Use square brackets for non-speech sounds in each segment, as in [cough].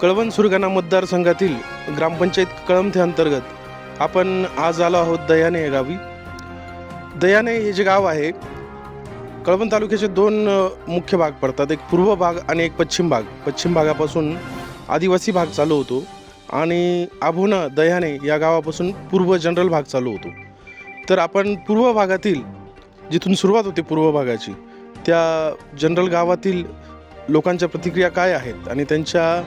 कळवण सुरगाणा मतदारसंघातील ग्रामपंचायत कळमथे अंतर्गत आपण आज आलो आहोत दयाने या गावी. दयाने हे जे गाव आहे कळवण तालुक्याचे दोन मुख्य भाग पडतात. एक पूर्व भाग आणि एक पश्चिम भाग. पश्चिम भागापासून आदिवासी भाग चालू होतो आणि आभोना दह्याने या गावापासून पूर्व जनरल भाग चालू होतो. तर आपण पूर्व भागातील जिथून सुरुवात होते पूर्व भागाची त्या जनरल गावातील लोकांच्या प्रतिक्रिया काय आहेत आणि त्यांच्या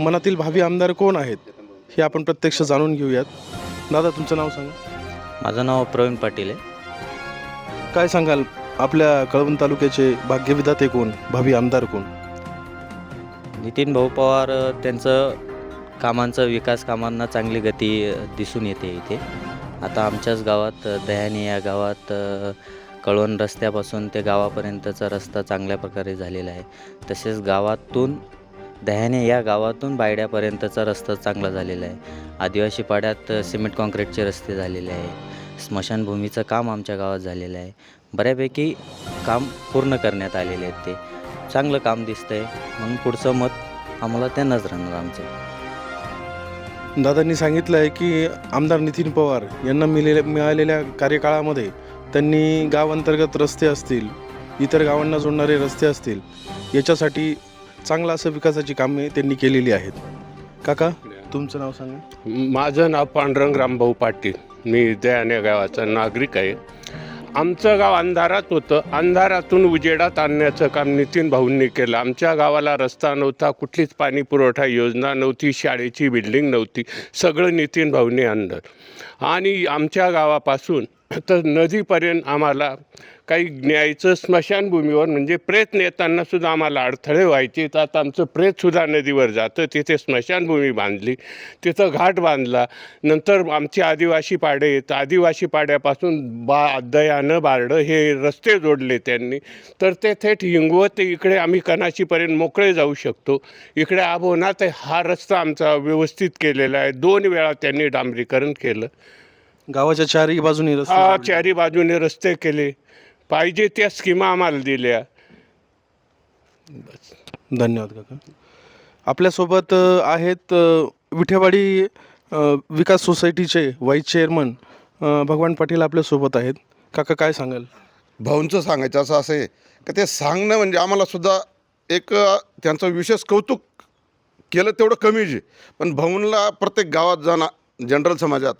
मनातील भावी आमदार कोण आहेत हे आपण प्रत्यक्ष जाणून घेऊयात. दादा तुमचं नाव सांगा. माझं नाव प्रवीण पाटील आहे. काय सांगाल आपल्या कळवण तालुक्याचे भाग्यविधाते कोण भावी आमदार कोण? नितीन भाऊ पवार अ, त्यांचं कामांचं विकास कामांना चांगली गती अ, दिसून येते इथे. आता आमच्याच गावात अ, दह्याने या गावात अ, कळवण रस्त्यापासून ते गावापर्यंतचा रस्ता चांगल्या प्रकारे झालेला आहे. तसेच गावातून दह्याने या गावातून बायड्यापर्यंतचा रस्ता चांगला झालेला आहे. आदिवासी पाड्यात सिमेंट कॉन्क्रीटचे रस्ते झालेले आहे. स्मशानभूमीचं काम आमच्या गावात झालेलं आहे. बऱ्यापैकी काम पूर्ण करण्यात आलेले आहेत ते. चांगलं काम दिसतं आहे म्हणून पुढचं मत आम्हाला त्यांनाच राहणार आमचं दादांनी सांगितलं आहे की आमदार नितीन पवार यांना मिलेल्या मिळालेल्या कार्यकाळामध्ये त्यांनी गाव अंतर्गत रस्ते असतील इतर गावांना जोडणारे रस्ते असतील याच्यासाठी चांगलं असं विकासाची कामे त्यांनी केलेली आहेत. काका तुमचं नाव सांगा. माझं नाव पांडुरंग रामभाऊ पाटील. मी दयाने गावाचा नागरिक आहे. आमचं गाव अंधारात होतं. अंधारातून उजेडात आणण्याचं काम नितीन भाऊंनी केलं. आमच्या गावाला रस्ता नव्हता कुठलीच पाणी पुरवठा योजना नव्हती शाळेची बिल्डिंग नव्हती. सगळं नितीन भाऊंनी आणलं. आणि आमच्या गावापासून तर नदीपर्यंत आम्हाला काही न्यायचं स्मशानभूमीवर म्हणजे प्रेत नेताना सुद्धा आम्हाला अडथळे व्हायचे. तर आता आमचं प्रेतसुद्धा नदीवर जातं. तिथे स्मशानभूमी बांधली. तिथं घाट बांधला. नंतर आमचे आदिवासी पाडे आहेत आदिवासी पाड्यापासून बा दयानं बारडं हे रस्ते जोडले त्यांनी. तर ते थेट हिंगवत इकडे आम्ही कनाशीपर्यंत मोकळे जाऊ शकतो. इकडे आबोना ते हा रस्ता आमचा व्यवस्थित केलेला आहे. दोन वेळा त्यांनी डांबरीकरण केलं. गावाच्या चारही बाजूनी रस्ते हा जोडले. चारी बाजूने रस्ते केले. पाहिजे त्या स्कीमा आम्हाला दिल्या. धन्यवाद काका. आपल्यासोबत अ, आहेत अ, विठेवाडी अ, विकास सोसायटीचे व्हाईस चेअरमन अ, भगवान पाटील आपल्यासोबत आहेत. काका काय सांगाल? भाऊंचं सांगायचं असं असं आहे का ते सांगणं म्हणजे आम्हाला सुद्धा एक अ, त्यांचं विशेष कौतुक केलं तेवढं कमीच आहे. पण भाऊंला प्रत्येक गावात जाणं जनरल समाजात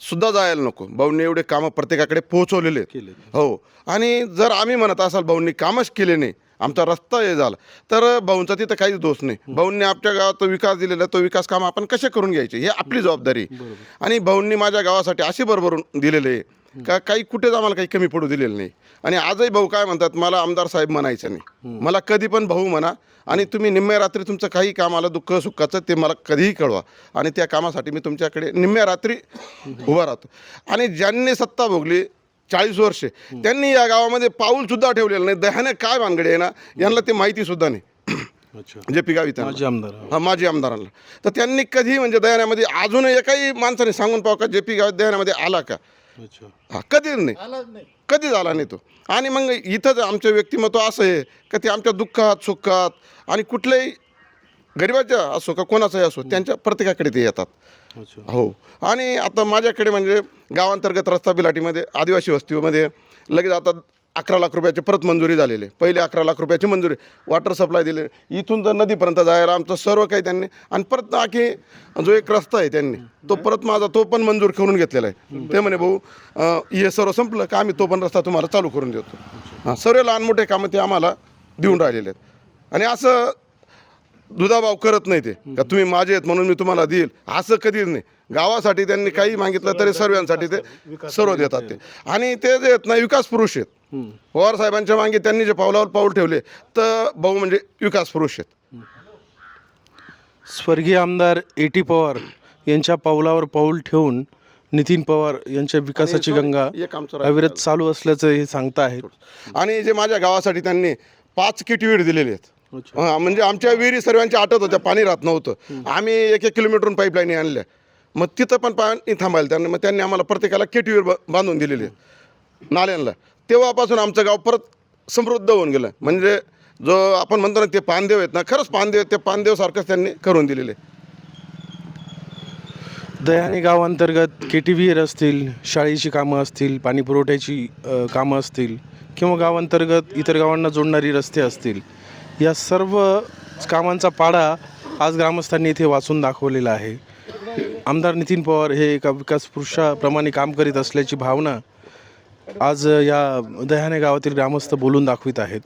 सुद्धा जायला नको. भाऊंनी एवढे कामं प्रत्येकाकडे पोहोचवलेले आहेत. हो. आणि जर आम्ही म्हणत असाल भाऊंनी कामच केले नाही आमचा रस्ता हे झाला तर भाऊंचा तिथं काहीच दोष नाही. भाऊंनी आपल्या गावात तो विकास दिलेला तो विकास काम आपण कसे करून घ्यायचे? हे आपली जबाबदारी आहे. आणि भाऊंनी माझ्या गावासाठी अशी बरोबरून दिलेले आहे का काही कुठेच आम्हाला काही कमी पडू दिलेलं नाही. आणि आजही भाऊ काय म्हणतात मला आमदार साहेब म्हणायचं नाही. मला कधी पण भाऊ म्हणा आणि तुम्ही निम्म्या रात्री तुमचं काही काम आलं दुःख सुखाचं ते मला कधीही कळवा. आणि त्या कामासाठी मी तुमच्याकडे निम्म्या रात्री उभा राहतो. आणि ज्यांनी सत्ता भोगली चाळीस वर्षे त्यांनी या गावामध्ये पाऊल सुद्धा ठेवलेलं नाही. दह्याने काय भानगडे आहे ना यांना ते माहिती सुद्धा नाही. [clears throat] जे पी गावी आमदार. हा माजी आमदारांना. तर त्यांनी कधी म्हणजे दयाण्यामध्ये अजून एकाही माणसाने सांगून पाहू का जे पी गावात दयाण्यामध्ये आला का? हा कधीच नाही. कधीच आला नाही तो. आणि मग इथंच आमचं व्यक्तिमत्व असं आहे का ते आमच्या दुःखात सुखात आणि कुठल्याही गरिबाच्या असो का कोणाचाही असो त्यांच्या प्रत्येकाकडे ते येतात. अच्छा. हो. आणि आता माझ्याकडे म्हणजे गावांतर्गत रस्ता बिलाटीमध्ये आदिवासी वस्तीमध्ये लगेच आता अकरा लाख रुपयाची परत मंजुरी झालेली आहे. पहिले अकरा लाख रुपयाची मंजुरी वॉटर सप्लाय दिले इथून तर नदीपर्यंत जायला आमचं सर्व काही त्यांनी आणि परत आखी जो एक रस्ता आहे त्यांनी तो परत माझा तो पण मंजूर करून घेतलेला आहे. ते म्हणे भाऊ हे सर्व संपलं का आम्ही तो पण रस्ता तुम्हाला चालू करून देतो. हां सर्व लहान मोठे कामं ते आम्हाला देऊन राहिलेले आहेत. आणि असं दुधाभाव करत नाही ते. का तुम्ही माझे आहेत म्हणून मी तुम्हाला देईल. असं कधीच नाही. गावासाठी त्यांनी काही मागितलं तरी सर्वांसाठी ते सर्व देतात ते. आणि ते जे आहेत ना विकास पुरुष आहेत. पवार साहेबांच्या मागे त्यांनी जे पावलावर पाऊल ठेवले तर भाऊ म्हणजे विकास पुरुष आहेत. स्वर्गीय आमदार ए टी पवार यांच्या पावलावर पाऊल ठेवून नितीन पवार यांच्या विकासाची गंगा. अविरत चालू असल्याचं हे सांगता आहेत आणि जे माझ्या गावासाठी त्यांनी पाच किट दिलेले आहेत. हा, म्हणजे आमच्या विहिरी सर्वांच्या आटत होत्या पाणी राहत नव्हतं. आम्ही एक एक किलोमीटरहून पाईपलाईन आणल्या. मग तिथं पण पाणी थांबायला त्यांनी मग त्यांनी आम्हाला प्रत्येकाला किट विहीर ब- बांधून दिलेली नाल्यांना तेव्हापासून आमचं गाव परत समृद्ध होऊन गेलं. म्हणजे जो आपण म्हणतो ना ते पानदेव आहेत ना खरंच पानदेव आहेत, ते पानदेवसारखंच त्यांनी करून दिलेले. दयाने गावांतर्गत के टी व्ही असतील शाळेची कामं असतील पाणी पुरवठ्याची कामं असतील किंवा गावांतर्गत इतर गावांना जोडणारी रस्ते असतील या सर्व कामांचा पाडा आज ग्रामस्थांनी इथे वाचून दाखवलेला आहे. आमदार नितीन पवार हे एका विकास पुरुषाप्रमाणे काम करीत असल्याची भावना आज या दह्याने गावातील ग्रामस्थ बोलून दाखवित आहेत.